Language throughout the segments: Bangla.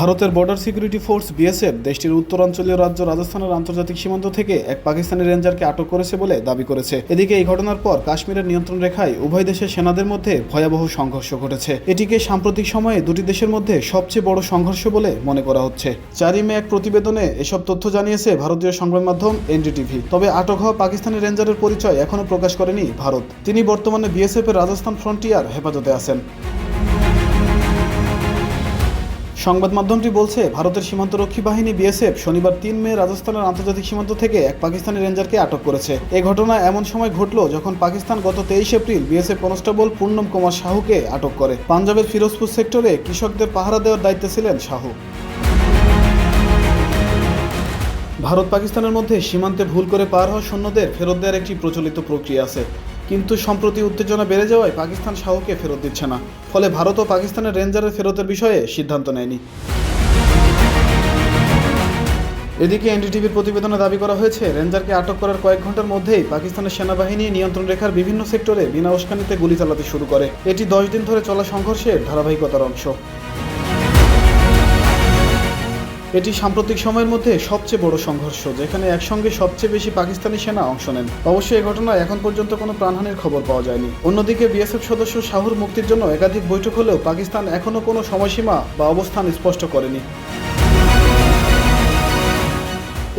ভারতের বর্ডার সিকিউরিটি ফোর্স বিএসএফ দেশটির উত্তরাঞ্চলীয় রাজ্য রাজস্থানের আন্তর্জাতিক সীমান্ত থেকে এক পাকিস্তানি রেঞ্জারকে আটক করেছে বলে দাবি করেছে। এদিকে এই ঘটনার পর কাশ্মীরের নিয়ন্ত্রণ রেখায় উভয় দেশের সেনাদের মধ্যে ভয়াবহ সংঘর্ষ ঘটেছে। এটিকে সাম্প্রতিক সময়ে দুটি দেশের মধ্যে সবচেয়ে বড় সংঘর্ষ বলে মনে করা হচ্ছে। চারই মে এক প্রতিবেদনে এসব তথ্য জানিয়েছে ভারতীয় সংবাদ মাধ্যম এনডিটিভি। তবে আটক হওয়া পাকিস্তানি রেঞ্জারের পরিচয় এখনও প্রকাশ করেনি ভারত। তিনি বর্তমানে বিএসএফ এর রাজস্থান ফ্রন্টিয়ার হেফাজতে আছেন। সংবাদ মাধ্যমটি বলছে, ভারতের সীমান্তরক্ষী বাহিনী বিএসএফ শনিবার তিন মে রাজস্থানের আন্তর্জাতিক সীমান্ত থেকে এক পাকিস্তানি রেঞ্জারকে আটক করেছে। এ ঘটনা এমন সময় ঘটল যখন পাকিস্তান গত তেইশ April BSF constable Purnam Kumar শাহুকে আটক করে। পাঞ্জাবের ফিরোজপুর সেক্টরে কৃষকদের পাহারা দেওয়ার দায়িত্বে ছিলেন শাহু। ভারত পাকিস্তানের মধ্যে সীমান্তে ভুল করে পার হওয়া সৈন্যদের ফেরত দেওয়ার একটি প্রচলিত প্রক্রিয়া আছে। কিন্তু সম্প্রতি উত্তেজনা বেড়ে যাওয়ায় পাকিস্তান শাহকে ফেরত দিচ্ছে না। ফলে ভারত ও পাকিস্তানের রেঞ্জারের ফেরতের বিষয়ে সিদ্ধান্ত নেয়নি। এদিকে এনডিটিভির প্রতিবেদনে দাবি করা হয়েছে, রেঞ্জারকে আটক করার কয়েক ঘণ্টার মধ্যেই পাকিস্তানের সেনাবাহিনী নিয়ন্ত্রণ রেখার বিভিন্ন সেক্টরে বিনা উস্কানিতে গুলি চালাতে শুরু করে। এটি দশ দিন ধরে চলা সংঘর্ষের ধারাবাহিকতার অংশ। এটি সাম্প্রতিক সময়ের মধ্যে সবচেয়ে বড় সংঘর্ষ, যেখানে একসঙ্গে সবচেয়ে বেশি পাকিস্তানি সেনা অংশ নেন। অবশ্যই এ ঘটনায় এখন পর্যন্ত কোনো প্রাণহানির খবর পাওয়া যায়নি। অন্যদিকে বিএসএফ সদস্য শাহুর মুক্তির জন্য একাধিক বৈঠক হলেও পাকিস্তান এখনও কোনো সময়সীমা বা অবস্থান স্পষ্ট করেনি।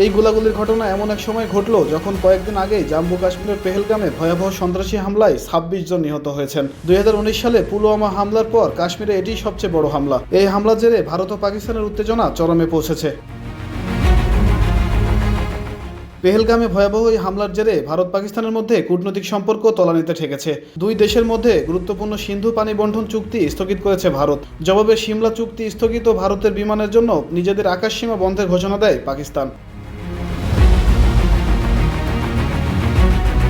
এই গোলাগুলির ঘটনা এমন এক সময় ঘটল যখন কয়েকদিন আগেই জম্মু কাশ্মীরের পেহেলগামে ভয়াবহ সন্ত্রাসী হামলায় ছাব্বিশ জন নিহত হয়েছেন। দুই হাজার উনিশ সালে পুলওয়ামা হামলার পর কাশ্মীরে এটি সবচেয়ে বড় হামলা। এই হামলার জেরে ভারত ও পাকিস্তানের উত্তেজনা চরমে পৌঁছেছে। পেহেলগামে ভয়াবহ এই হামলার জেরে ভারত পাকিস্তানের মধ্যে কূটনৈতিক সম্পর্ক তলানিতে ঠেকেছে। দুই দেশের মধ্যে গুরুত্বপূর্ণ সিন্ধু পানি বন্টন চুক্তি স্থগিত করেছে ভারত। জবাবে সিমলা চুক্তি স্থগিত ভারতের বিমানের জন্য নিজেদের আকাশসীমা বন্ধের ঘোষণা দেয় পাকিস্তান।